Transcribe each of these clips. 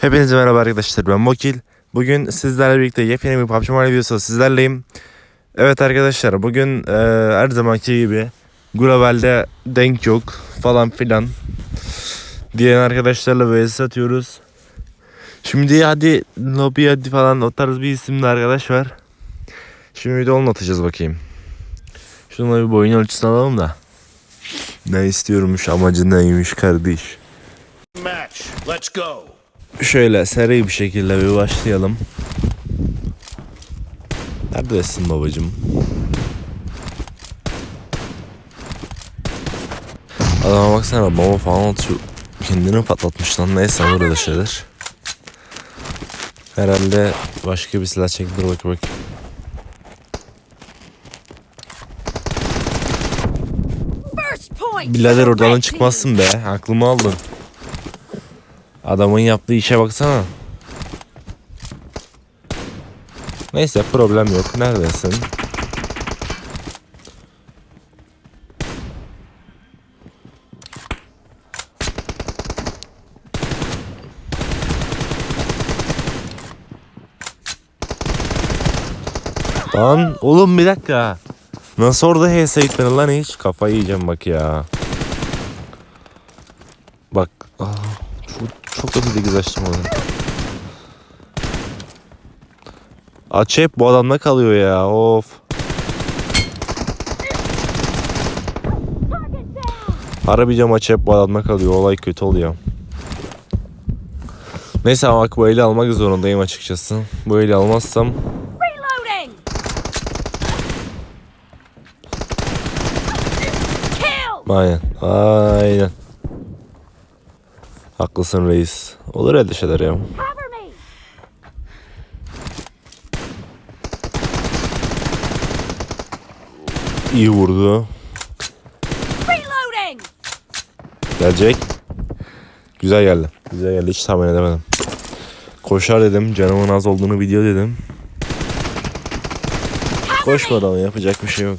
Hepinize merhaba arkadaşlar ben Mokil. Bugün sizlerle birlikte yepyeni bir PUBG Mobile videosu sizlerleyim. Evet arkadaşlar bugün e, her zamanki gibi globalde denk yok falan filan diyen arkadaşlarla vs atıyoruz. Şimdi hadi lobby hadi falan o tarz bir isimli arkadaş var. Şimdi bir de onunla atacağız bakayım. Şununla bir boyun ölçüsünü alalım da. Ne istiyormuş amacı neymiş kardeş. Match. Let's go. Şöyle seri bir şekilde bir başlayalım. Neredesin babacım? Adama baksana bomba falan atıyor. Kendini patlatmış lan neyse olur öyle şeyler. Herhalde başka bir silah çekti dur bak bak. Birader oradan çıkmazsın be aklımı aldın. Adamın yaptığı işe baksana. Neyse problem yok. Neredesin? Lan oğlum bir dakika. Nasıl orada HS yüklenir lan hiç? Kafayı yiyeceğim bak ya. Bak. Aa, çok, kötü dikiz açtım orada. Aç hep bu adamda kalıyor ya. Of. Harbiden maç hep bu adamda kalıyor. Olay kötü oluyor. Neyse ama bak bu eli almak zorundayım açıkçası. Bu eli almazsam. Aynen. Aynen. Haklısın reis. Olur öyle şeyler ya. İyi vurdu. Reloading. Gelecek. Güzel geldi. Güzel geldi. Hiç tahmin edemedim. Koşar dedim. Canımın az olduğunu biliyor dedim. Koşmadı ama yapacak bir şey yok.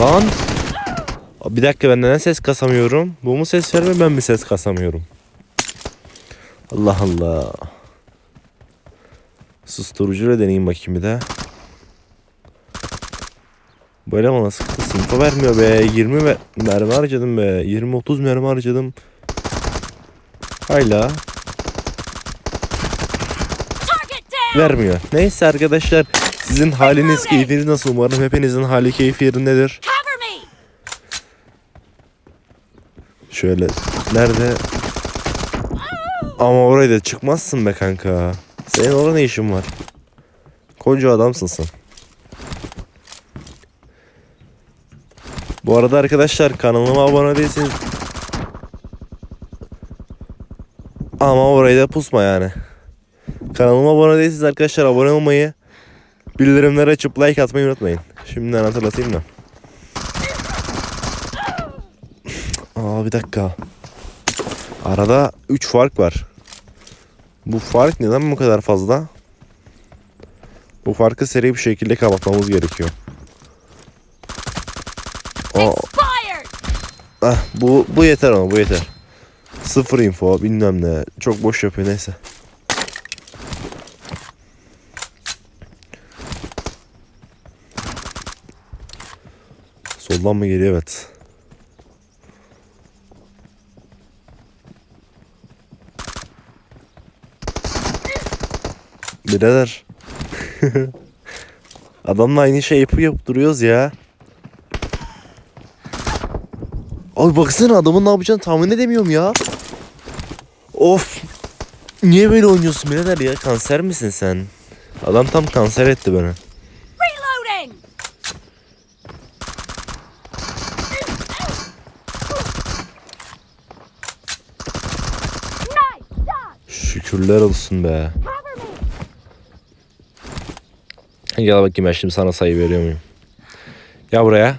Lan. Bir dakika ben neden ses kasamıyorum? Bu mu ses vermiyor ben mi ses kasamıyorum? Allah Allah. Susturucuyla deneyeyim bakayım bir de. Böyle ama nasıl sınıfa vermiyor be. 20 ve mermi harcadım be. 20-30 mermi harcadım. Hala vermiyor. Neyse arkadaşlar sizin haliniz keyfiniz nasıl umarım hepinizin hali keyfi yerindedir. Şöyle nerede? Ama oraya da çıkmazsın be kanka. Senin orada ne işin var? Koca adamsın sen. Bu arada arkadaşlar kanalıma abone değilseniz ama orayı da pusma yani. Kanalıma abone değilseniz arkadaşlar abone olmayı, bildirimleri açıp like atmayı unutmayın. Şimdiden hatırlatayım da. Aa bir dakika. Arada 3 fark var. Bu fark neden bu kadar fazla? Bu farkı seri bir şekilde kapatmamız gerekiyor. Aa, ah, bu bu yeter ama bu yeter. Sıfır info bilmem ne. Çok boş yapıyor neyse. Soldan mı geliyor evet. Birader. Adamla aynı şey yapıp yapıp duruyoruz ya. Abi baksana adamın ne yapacağını tahmin edemiyorum ya. Of. Niye böyle oynuyorsun birader ya? Kanser misin sen? Adam tam kanser etti beni. Şükürler olsun be. Gel bakayım ben şimdi sana sayı veriyor muyum? Gel buraya.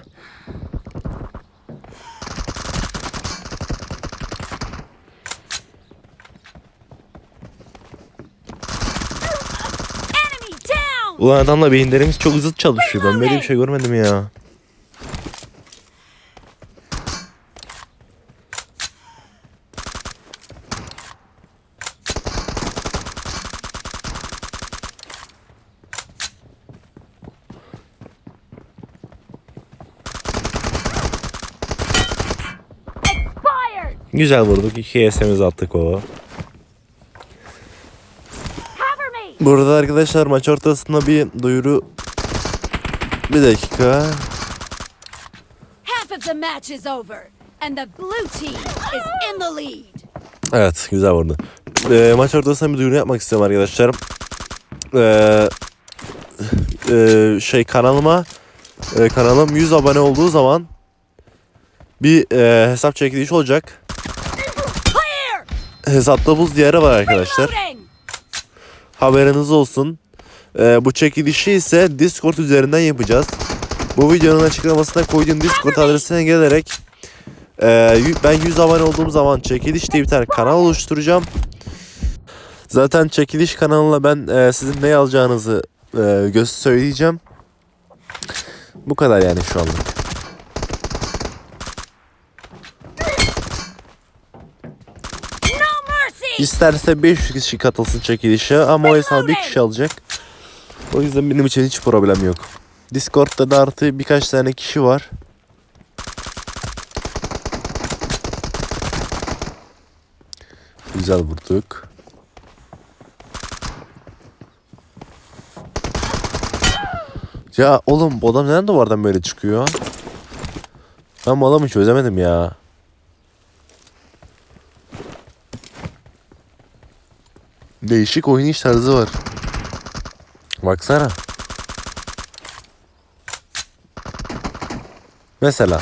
Ulan adamla beyinlerimiz çok zıt çalışıyor. Ben böyle bir şey görmedim ya. Güzel vurduk. 2 SM'imizi attık baba. Burada arkadaşlar maç ortasında bir duyuru. Bir dakika. Half of the match is over, and the blue team is in the lead. Evet güzel vurdu. Ee, maç ortasında bir duyuru yapmak istiyorum arkadaşlar. Ee, e, şey kanalıma e, kanalım 100 abone olduğu zaman bir e, hesap çekilişi olacak. Buz diyarı var arkadaşlar. Haberiniz olsun. Ee, bu çekilişi ise Discord üzerinden yapacağız. Bu videonun açıklamasına koyduğum Discord adresine gelerek e, ben 100 abone olduğum zaman çekiliş diye bir tane kanal oluşturacağım. Zaten çekiliş kanalına ben e, sizin ne alacağınızı e, söyleyeceğim. Bu kadar yani şu anlık. İsterse 500 kişi katılsın çekilişe ama o hesabı bir kişi alacak. O yüzden benim için hiç problem yok. Discord'da da artı birkaç tane kişi var. Güzel vurduk. Ya oğlum bu adam neden duvardan böyle çıkıyor? Ben bu adamı çözemedim ya. Değişik oynayış tarzı var. Baksana. Mesela.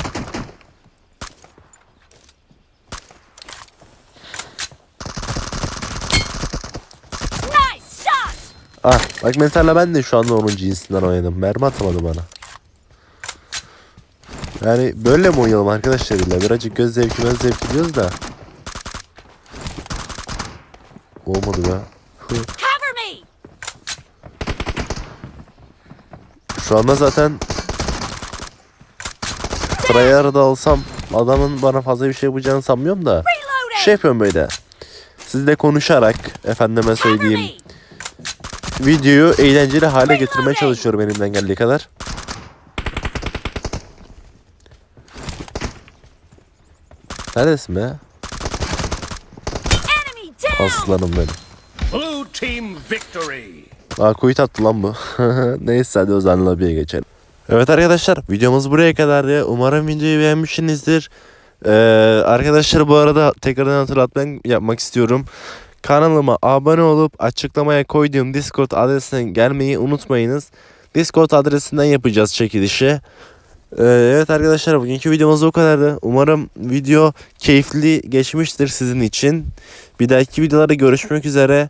Ah bak mesela ben de şu anda onun cinsinden oynadım. Mermi atamadı bana. Yani böyle mi oynayalım arkadaşlar illa? Birazcık göz zevki göz zevki diyoruz da. Olmadı be. Cover me. Şu anda zaten Tryhard'ı alsam adamın bana fazla bir şey yapacağını sanmıyorum da. Şey yapıyorum böyle. Sizle konuşarak efendime söyleyeyim videoyu eğlenceli hale getirmeye çalışıyorum elimden geldiği kadar. Neredesin be? Aslanım benim. Team victory. Aa kuyut attı lan bu. Neyse hadi o zaman lobiye geçelim. Evet arkadaşlar videomuz buraya kadardı. Umarım videoyu beğenmişsinizdir. Ee, arkadaşlar bu arada tekrardan hatırlatmak yapmak istiyorum. Kanalıma abone olup açıklamaya koyduğum Discord adresine gelmeyi unutmayınız. Discord adresinden yapacağız çekilişi. Ee, evet arkadaşlar bugünkü videomuz bu kadardı. Umarım video keyifli geçmiştir sizin için. Bir dahaki videolarda görüşmek üzere.